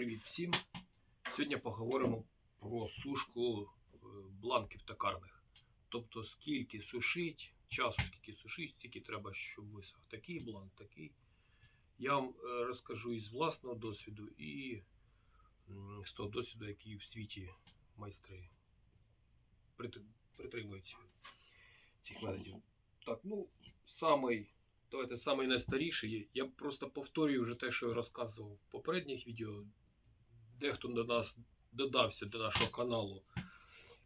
Привіт всім! Сьогодні поговоримо про сушку е, бланків токарних. Тобто, скільки сушить, часу скільки сушить, стільки треба, щоб висох такий бланк, такий. Я вам е, розкажу із власного досвіду і з того досвіду, який в світі майстри притримуються цих методів. Так, ну, самий Давайте найстаріший. Я просто повторюю вже те, що я розказував в попередніх відео. Дехто до нас додався до нашого каналу.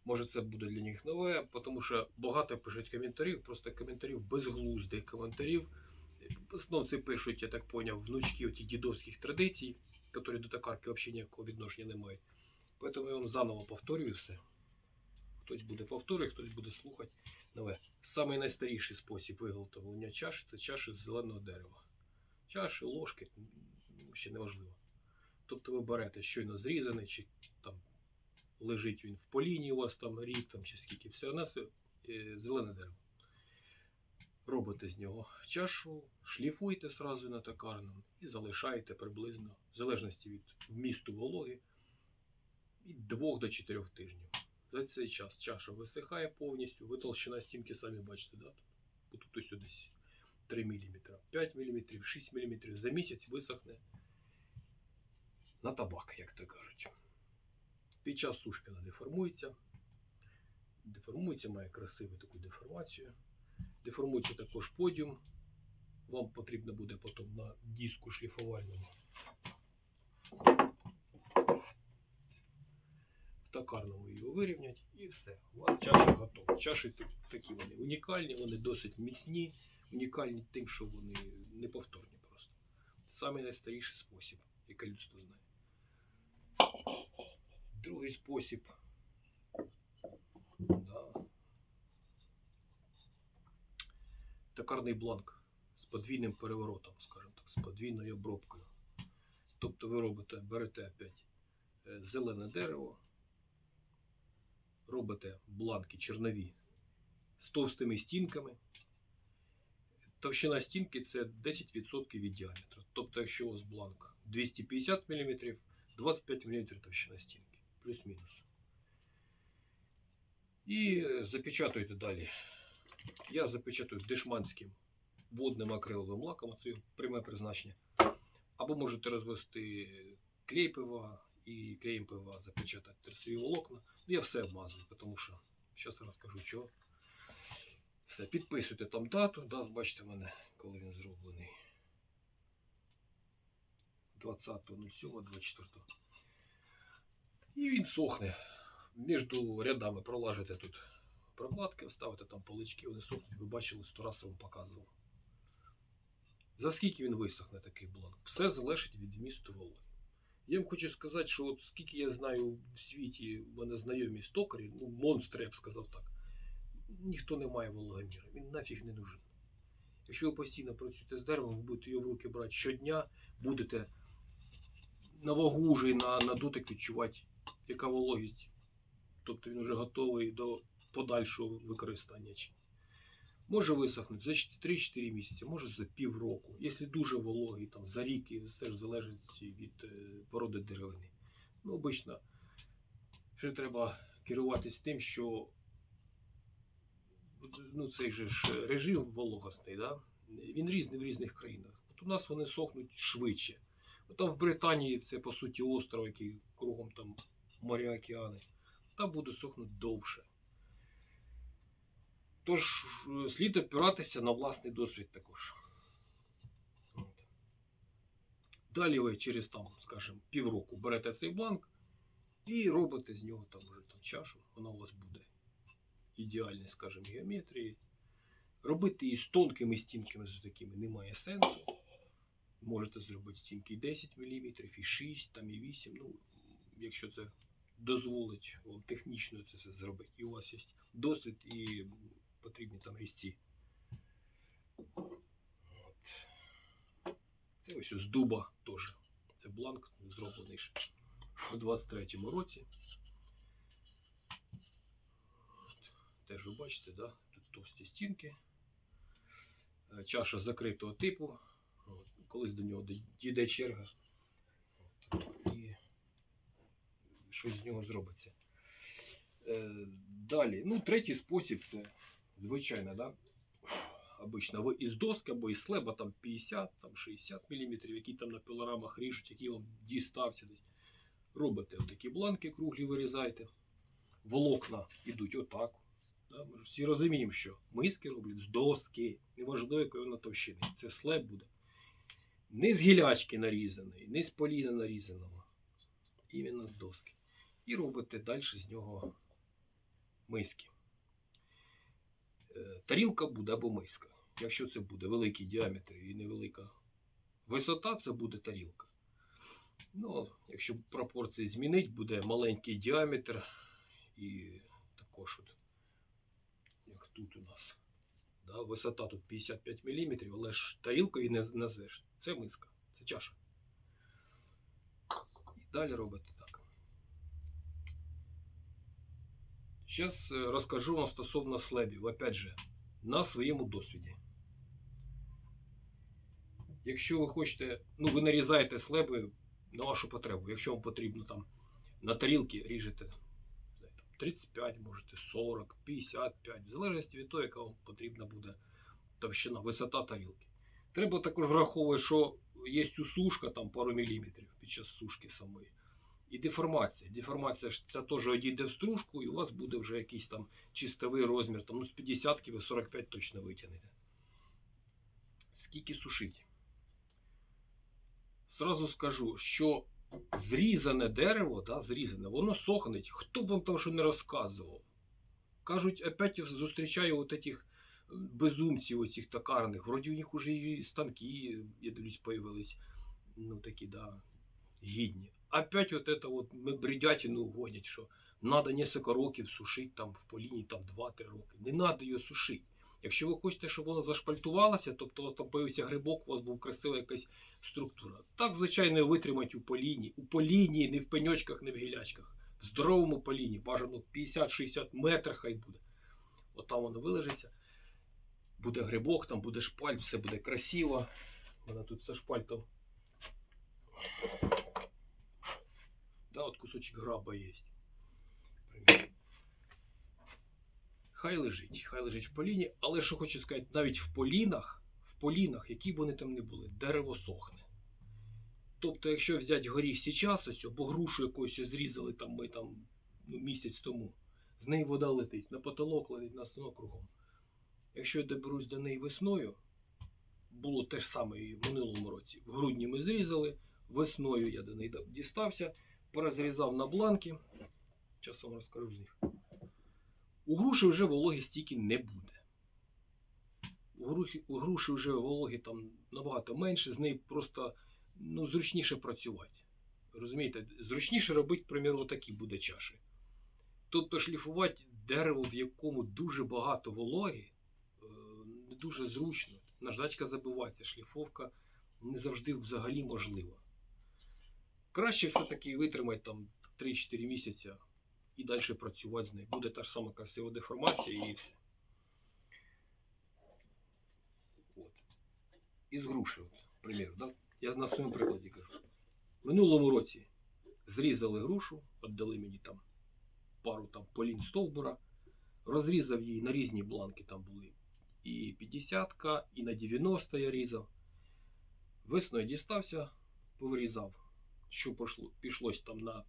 Може це буде для них нове, тому що багато пишуть коментарів, просто коментарів безглуздих коментарів. Основному це пишуть, я так поняв, внучки оті дідовських традицій, які до токарки взагалі ніякого відношення не мають. Тому я вам заново повторюю все. Хтось буде повторювати, хтось буде слухати нове. Самий найстаріший спосіб виготовлення чаші це чаші з зеленого дерева. Чаші, ложки, ще не важливо. Тобто ви берете щойно зрізаний, чи там лежить він в поліні у вас там рік там, чи скільки, все у нас е, зелене дерево. Робите з нього чашу, шліфуєте сразу на токарному і залишаєте приблизно, в залежності від вмісту вологи, від 2 до 4 тижнів. За цей час чаша висихає повністю, ви толщина стінки самі бачите, да? тут ось десь 3 мм, 5 мм, 6 мм. За місяць висохне на табак, як то кажуть. Під час сушки вона деформується. Деформується, має красиву таку деформацію. Деформується також подіум. Вам потрібно буде потім на диску шліфувальному в токарному його вирівняти і все. У вас чаша готова. Чаші такі вони унікальні, вони досить міцні, унікальні тим, що вони неповторні просто. Самий найстаріший спосіб, який людство знає. Другий спосіб. Да. Токарний бланк з подвійним переворотом, скажімо так, з подвійною обробкою. Тобто ви робите, берете опять е, зелене дерево, робите бланки чернові з товстими стінками. Товщина стінки це 10% від діаметру. Тобто, якщо у вас бланк 250 мм, 25 мм товщина стінки, плюс-мінус. І запечатуєте далі. Я запечатую дешманським водним акриловим лаком, це його пряме призначення. Або можете розвести клей ПВА і клеєм ПВА запечатати терсові волокна. Ну, я все обмазую, тому що зараз розкажу, що. Все, підписуйте там дату, да, бачите мене, коли він зроблений. 20.07.24. І він сохне. Між рядами пролажите тут прокладки, ставите там полички, вони сохнуть, ви бачили, сто раз вам показував. За скільки він висохне такий бланк? Все залежить від вмісту вологи. Я вам хочу сказати, що от скільки я знаю в світі, в мене знайомі стокарі, ну, монстри, я б сказав так, ніхто не має вологоміра, він нафіг не нужен. Якщо ви постійно працюєте з деревом, ви будете його в руки брати щодня, будете на вагу вже на, на дотик відчувати, яка вологість. Тобто він вже готовий до подальшого використання. Може висохнути за 3-4 місяці, може за півроку. Якщо дуже вологий, там, за рік, і все ж залежить від е, породи деревини. Ну, обично, ще треба керуватись тим, що ну, цей же ж режим вологостний, да? він різний в різних країнах. От у нас вони сохнуть швидше. От там в Британії це по суті остров, який кругом там моря, океани. Там буде сохнути довше. Тож е, слід опиратися на власний досвід також. От. Далі ви через там, скажімо, півроку берете цей бланк і робите з нього там вже там чашу. Вона у вас буде ідеальній, скажімо, геометрії. Робити її з тонкими стінками з такими немає сенсу. Можете зробити стінки і 10 мм, і 6, там, і 8. Ну, якщо це дозволить вам технічно це все зробити. І у вас є досвід і потрібні там різці. От. Це ось з дуба теж. Це бланк зроблений ще у 23-му році. Теж ви бачите, да? тут товсті стінки. Е, Чаша закритого типу. Колись до нього дійде черга. І щось з нього зробиться. Е, далі, ну, третій спосіб це звичайно, да? Обично із доски або із слеба там 50, там 60 мм, які там на пилорамах ріжуть, які вам дістався десь. Робите такі бланки круглі вирізаєте. Волокна йдуть отак. Да? Ми ж всі розуміємо, що миски роблять з доски, неважливо, якої вона товщини. Це слеб буде. Не з гілячки нарізаний, не з поліна нарізаного. Іменно з доски. І робите далі з нього миски. Е, Тарілка буде або миска. Якщо це буде великий діаметр і невелика висота, це буде тарілка. Ну, якщо пропорції змінить, буде маленький діаметр і також от, як тут у нас. Да, висота тут 55 мм, але ж тарілкою не назвеш. Це миска, це чаша. І далі робите так. Зараз розкажу вам стосовно слебів, опять же, на своєму досвіді. Якщо ви хочете, ну ви нарізаєте слеби на вашу потребу. Якщо вам потрібно там на тарілки ріжете 35, можете 40, 55, в залежності від того, яка вам потрібна буде товщина, висота тарілки. Треба також враховувати, що є усушка там пару міліметрів під час сушки самої. І деформація. Деформація ж це теж одійде в стружку, і у вас буде вже якийсь там чистовий розмір. Там, ну, з 50 ви 45 точно витягнете. Скільки сушить? Зразу скажу, що зрізане дерево, да, зрізане, воно сохнеть. Хто б вам там що не розказував? Кажуть, опять я зустрічаю от этих безумців, оцих токарних. Вроді у них уже і станки, я дивлюсь, появились. Ну такі, да, гідні. Опять вот это вот ми бредятину що надо несколько років сушити там в поліні там 2-3 роки. Не треба її сушити. Якщо ви хочете, щоб воно зашпальтувалося, тобто у вас там появився грибок, у вас був красива якась структура. Так, звичайно, витримати у поліні. У поліні, не в пеньочках, не в гілячках. В здоровому поліні, бажано 50-60 метрів хай буде. От там воно вилежиться. Буде грибок, там буде шпаль, все буде красиво. Вона тут со шпальтом. Да, от кусочек граба є. Примірно. Хай лежить, хай лежить в поліні, але що хочу сказати, навіть в полінах, в полінах, які б вони там не були, дерево сохне. Тобто, якщо взяти горіх зараз, ось, або грушу якусь зрізали там ми там ну, місяць тому, з неї вода летить, на потолок летить, на станок кругом. Якщо я доберусь до неї весною, було те ж саме і в минулому році. В грудні ми зрізали, весною я до неї дістався, порозрізав на бланки. Вам розкажу з них. У груші вже вологи стільки не буде. У груші, вже вологи там набагато менше, з нею просто ну, зручніше працювати. Розумієте, зручніше робити, к примеру, такі буде чаші. Тобто шліфувати дерево, в якому дуже багато вологи, е, не дуже зручно. Наждачка забивається, шліфовка не завжди взагалі можлива. Краще все-таки витримати там 3-4 місяці і далі працювати з нею. Буде та ж сама красива деформація і все. От. Із груші, от, примір, да? я на своєму прикладі кажу. В минулому році зрізали грушу, віддали мені там пару там полін стовбура, розрізав її на різні бланки там були. І 50 і на 90 я різав. Весною дістався, повирізав, що пішло, пішлось там на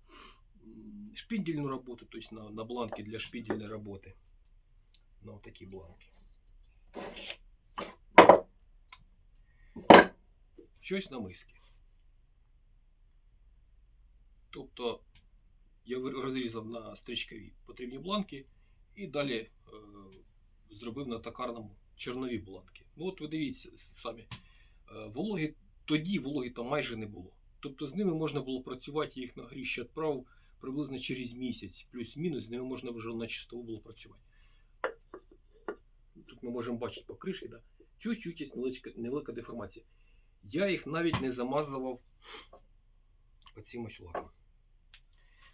м, шпіндельну роботу, тобто на, на бланки для шпіндельної роботи. На такі бланки. Щось на миски. Тобто я розрізав на стрічкові потрібні бланки і далі е, зробив на токарному чорнові бланки. Ну от ви дивіться самі. Е, вологи, тоді вологи там майже не було. Тобто з ними можна було працювати, я їх на гріще відправив приблизно через місяць, плюс-мінус, з ними можна вже на чистову було працювати. Тут ми можемо бачити по кришці, да? чуть-чуть є невеличка, невелика деформація. Я їх навіть не замазував оцим ось лаком.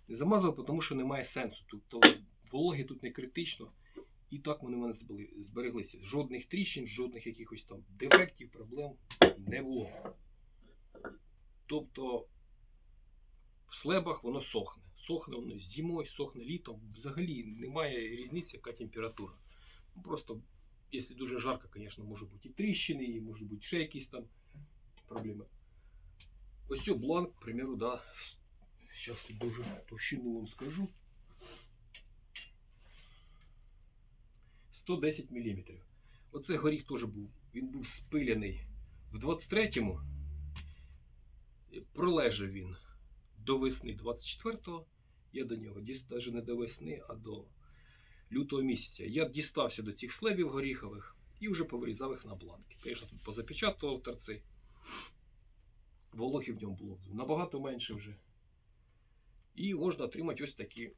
Не замазував, тому що немає сенсу. Тобто вологи тут не критично. І так вони в мене збереглися. Жодних тріщин, жодних якихось там дефектів, проблем не було. Тобто в слебах воно сохне. Сохне воно зимою, сохне літом. Взагалі немає різниці, яка температура. Ну, Просто, якщо дуже жарко, звісно, може бути і тріщини, і може бути ще якісь там проблеми. Ось цей бланк, к примеру, да. Зараз дуже товщину вам скажу. 110 мм. Оце горіх теж був. Він був спиляний в 23-му. Пролежав він до весни 24-го. Я до нього навіть не до весни, а до лютого місяця. Я дістався до цих слебів горіхових і вже повирізав їх на бланки. Звісно, тут позапечатував торці. Вологи в ньому було набагато менше вже. І можна отримати ось такі,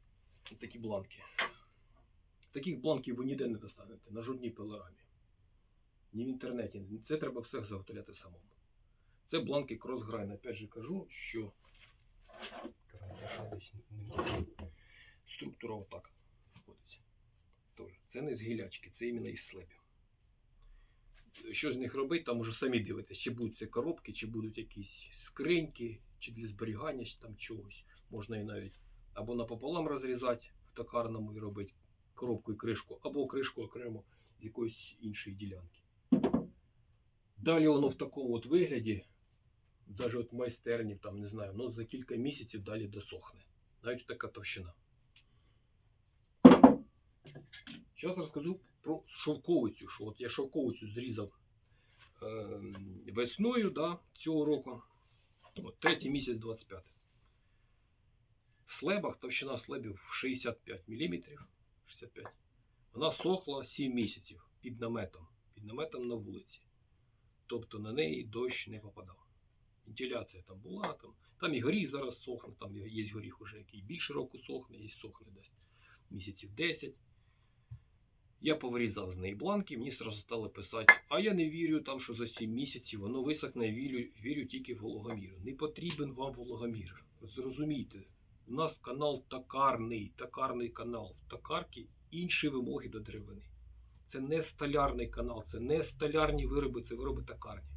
такі бланки. Таких бланків ви ніде не достанете, на жодній пилорамі. Ні в інтернеті. Це треба все заготовляти самому. Це бланки кросграйн. Опять же кажу, що десь немає. Структура отак входить. Тоже. Це не з гілячки, це іменно із слепів. Що з них робити, там уже самі дивитесь, чи будуть це коробки, чи будуть якісь скриньки, чи для зберігання там чогось. Можна і навіть або напополам розрізати в токарному і робити коробку і кришку, або кришку окремо з якоїсь іншої ділянки. Далі воно в такому от вигляді, навіть от майстерні, там не знаю, ну за кілька місяців далі досохне. Навіть така товщина. Зараз розкажу про шовковицю. Що от я шовковицю зрізав е, весною да, цього року. От, третій місяць 25. В слебах товщина слебів 65 мм. 65. Вона сохла 7 місяців під наметом. Під наметом на вулиці. Тобто на неї дощ не попадав. Вентиляція там була, там, там і горіх зараз сохне, там є горіх уже, який більше року сохне, є сохне десь місяців 10. Я повирізав з неї бланки, мені одразу стали писати, а я не вірю, там, що за 7 місяців воно висохне, вірю, вірю тільки в вологомір. Не потрібен вам вологомір. Зрозумійте, у нас канал токарний, токарний канал. В токарки інші вимоги до деревини. Це не столярний канал, це не столярні вироби, це вироби токарні.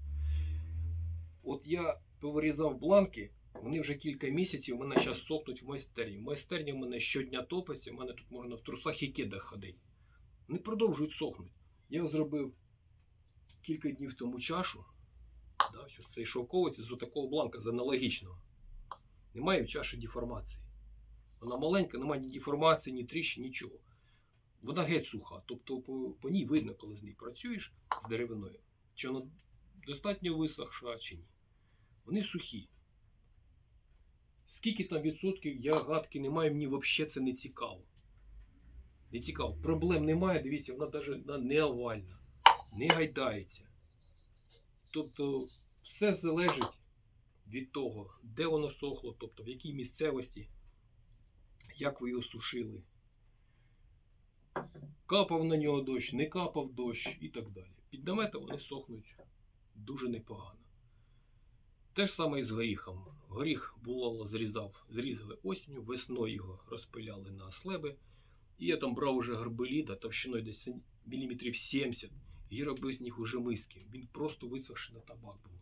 От я повирізав бланки, вони вже кілька місяців мене зараз сохнуть в майстерні. В майстерні в мене щодня топиться, в мене тут можна в трусах і кидах ходити. Вони продовжують сохнути. Я зробив кілька днів тому чашу. Да, що цей шовковець з такого бланка, з аналогічного. Немає в чаші деформації. Вона маленька, немає ні деформації, ні тріщин, нічого. Вона геть суха. Тобто по, по ній видно, коли з нею працюєш з деревиною, чи вона достатньо висохша, чи ні. Вони сухі. Скільки там відсотків, я гадки не маю, мені взагалі це не цікаво. Не цікаво. Проблем немає, дивіться, вона навіть не овальна, не гайдається. Тобто все залежить від того, де воно сохло, тобто в якій місцевості, як ви його сушили. Капав на нього дощ, не капав дощ і так далі. Під наметом вони сохнуть дуже непогано. Те ж саме і з горіхом. Горіх було зрізав, зрізали осінню, весною його розпиляли на слеби. І я там брав уже горбеліда товщиною десь міліметрів 70 і робив з них уже миски. Він просто висохший на табак був.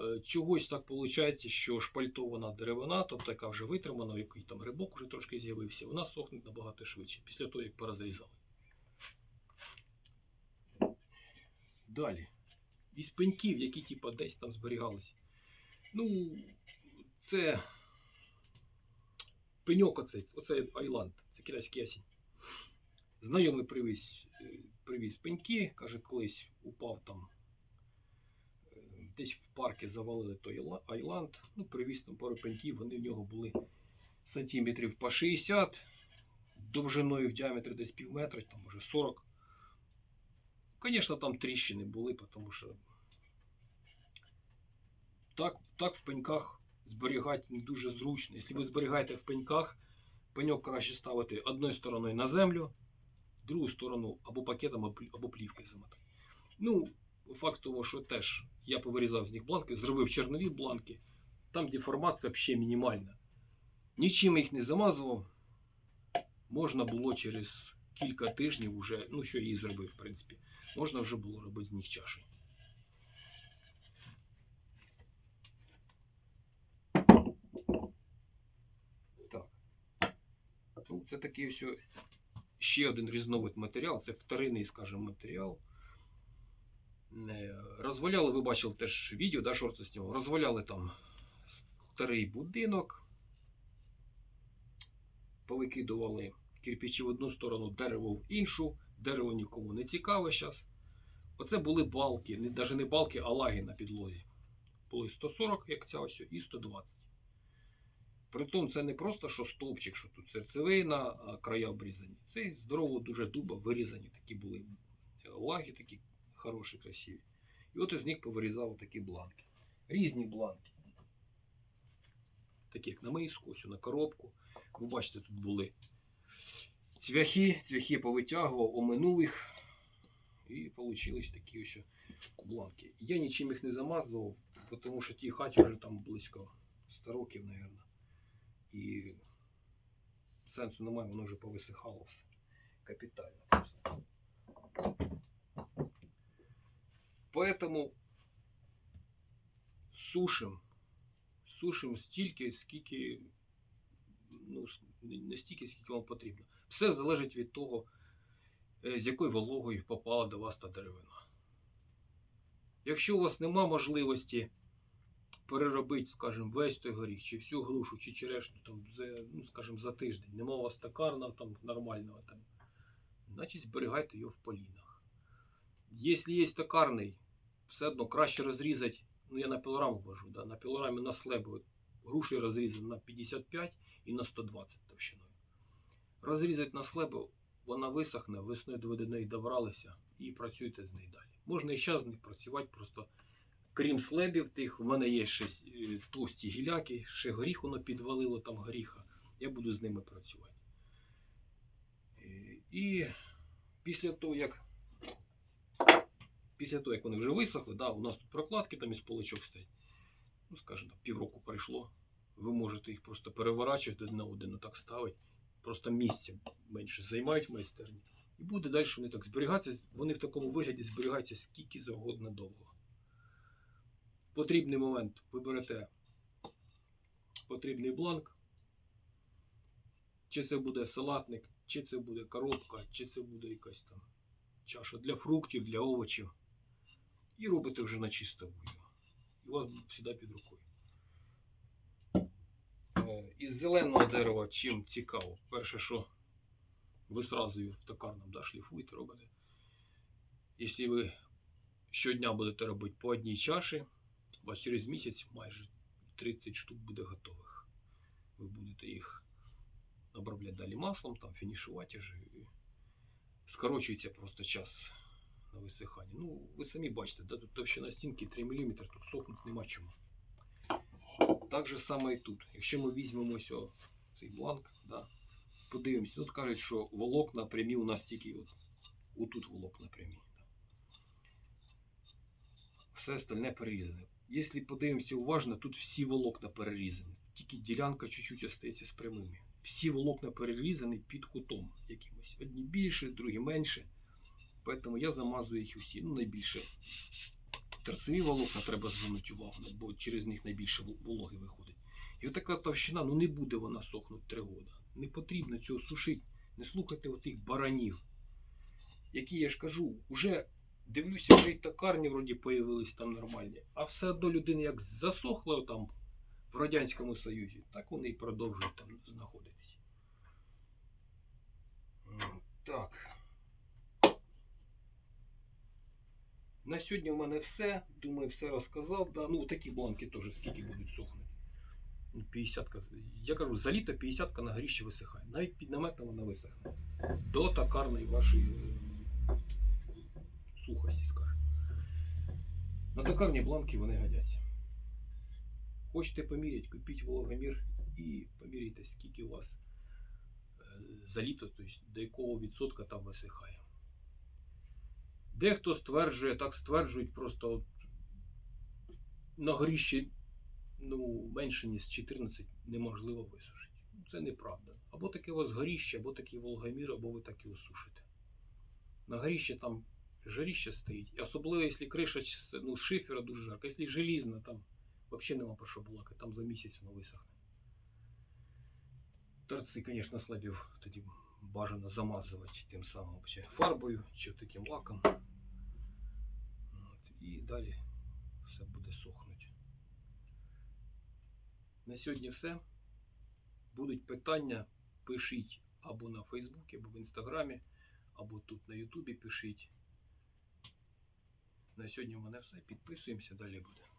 Е, Чогось так виходить, що шпальтована деревина, тобто яка вже витримана, який там рибок вже трошки з'явився, вона сохне набагато швидше після того, як порозрізали. Далі. Із пеньків, які типа, десь там зберігалися. Ну, це пеньок оцей, оцей Айланд, це китайський ясінь. Знайомий привіз, е, привіз пеньки, каже, колись упав там. е, Десь в парку завалили той Айланд. Ну, привіз там пару пеньків, вони в нього були сантиметрів по 60, довжиною в діаметрі десь пів метра, там може 40. Звісно, там тріщини були, тому що так, так в пеньках зберігати не дуже зручно. Якщо ви зберігаєте в пеньках, пеньок краще ставити одною стороною на землю, другу сторону або пакетом, або плівкою замотати. Ну, факт того, що теж я повирізав з них бланки, зробив чернові бланки, там деформація взагалі мінімальна. Нічим їх не замазував. Можна було через кілька тижнів вже, ну що я і зробив, в принципі, можна вже було робити з них чаші. Це такий ось ще один різновид матеріал, це вторинний, скажімо, матеріал. Е, Розваляли, ви бачили теж відео, да, шорт з нього. Розваляли там старий будинок, повикидували кирпичі в одну сторону, дерево в іншу, дерево нікому не цікаве зараз. Оце були балки, навіть не балки, а лаги на підлозі. Були 140, як ця ось, і 120. Притом це не просто що стовпчик, що тут серцевина, а края обрізані. Це із здорового дуже дуба вирізані такі були лаги, такі хороші, красиві. І от із них повирізав такі бланки. Різні бланки. Такі як на миску, на коробку. Ви бачите, тут були цвяхи, цвяхи повитягував, оминув їх. І вийшли такі ось бланки. Я нічим їх не замазував, тому що тій хаті вже там близько 100 років, мабуть. І сенсу немає, воно вже повисихало все. Капітально просто. Поэтому сушим. Сушим стільки, скільки. Ну, не стільки, скільки вам потрібно. Все залежить від того, е, з якою вологою попала до вас та деревина. Якщо у вас нема можливості переробити, скажімо, весь той горіх, чи всю грушу, чи черешню, там, за, ну, скажімо, за тиждень, нема у вас токарна там, нормального, там, значить зберігайте його в полінах. Якщо є токарний, все одно краще розрізати, ну я на пілораму вожу, да, на пілорамі на слеби груші розрізані на 55 і на 120 товщиною. Розрізати на слеби, вона висохне, весною до неї добралися і працюйте з нею далі. Можна і зараз з них працювати, просто крім слебів тих, в мене є ще е, товсті гіляки, ще горіх воно підвалило там горіха. Я буду з ними працювати. Е, І після того, як після того, як вони вже висохли, да, у нас тут прокладки там із поличок стоять. Ну, скажімо, півроку пройшло. Ви можете їх просто переворачувати один на один, так ставити. Просто місця менше займають в майстерні. І буде далі вони так зберігатися. Вони в такому вигляді зберігаються скільки завгодно довго. Потрібний момент ви берете потрібний бланк. Чи це буде салатник, чи це буде коробка, чи це буде якась там чаша для фруктів, для овочів. І робите вже на чистову його. І у вас завжди під рукою. Е, Із зеленого дерева чим цікаво? Перше, що ви сразу в токарном да, шліфуєте, робите. Якщо ви щодня будете робити по одній чаші, вас через місяць майже 30 штук буде готових. Ви будете їх обробляти далі маслом, там фінішувати вже. Скорочується просто час на висихання. Ну, ви самі бачите, да, тут товщина стінки 3 мм, тут сохнути нема чому. Так же саме і тут. Якщо ми візьмемо ось цей бланк, да, подивимося, тут кажуть, що волокна прямі у нас тільки от, отут волокна прямі. Все остальне перерізане. Якщо подивимося уважно, тут всі волокна перерізані. Тільки ділянка чуть-чуть остається з прямими. Всі волокна перерізані під кутом якимось. Одні більше, другі менше. Тому я замазую їх усі. Ну, найбільше торцеві волокна треба звернути увагу, бо через них найбільше вологи виходить. І отака товщина, ну не буде вона сохнути три роки. Не потрібно цього сушити. Не слухайте отих баранів, які я ж кажу, уже дивлюся, вже й токарні вроді появились там нормальні, а все одно людина як засохла там в Радянському Союзі, так вони і продовжують там знаходитись. Так. На сьогодні в мене все. Думаю, все розказав. Да. Ну, такі бланки теж скільки будуть сохнути. Ну, 50 Я кажу, за літо 50 на горіще висихає. Навіть під наметом вона висохне. До токарної вашої е, сухості, скажімо. На токарні бланки вони годяться. Хочете поміряти, купіть вологомір і поміряйте, скільки у вас е, за літо, тобто до якого відсотка там висихає. Дехто стверджує, так стверджують просто от, на горіщі ну, менше, ніж 14 неможливо висушити. Це неправда. Або таке у вас горіще, або такий волгомір, або ви так і осушите. На горіще там жаріще стоїть. Особливо, якщо криша ну, з шифера дуже жарко. Якщо желізна, там взагалі нема про що балакати, там за місяць воно висохне. Торці, звісно, слабів, тоді бажано замазувати тим самим фарбою чи таким лаком. От, і далі все буде сохнути. На сьогодні все. Будуть питання, пишіть або на Фейсбуці, або в Інстаграмі, або тут на Ютубі пишіть. На сьогодні в мене все. Підписуємося, далі буде.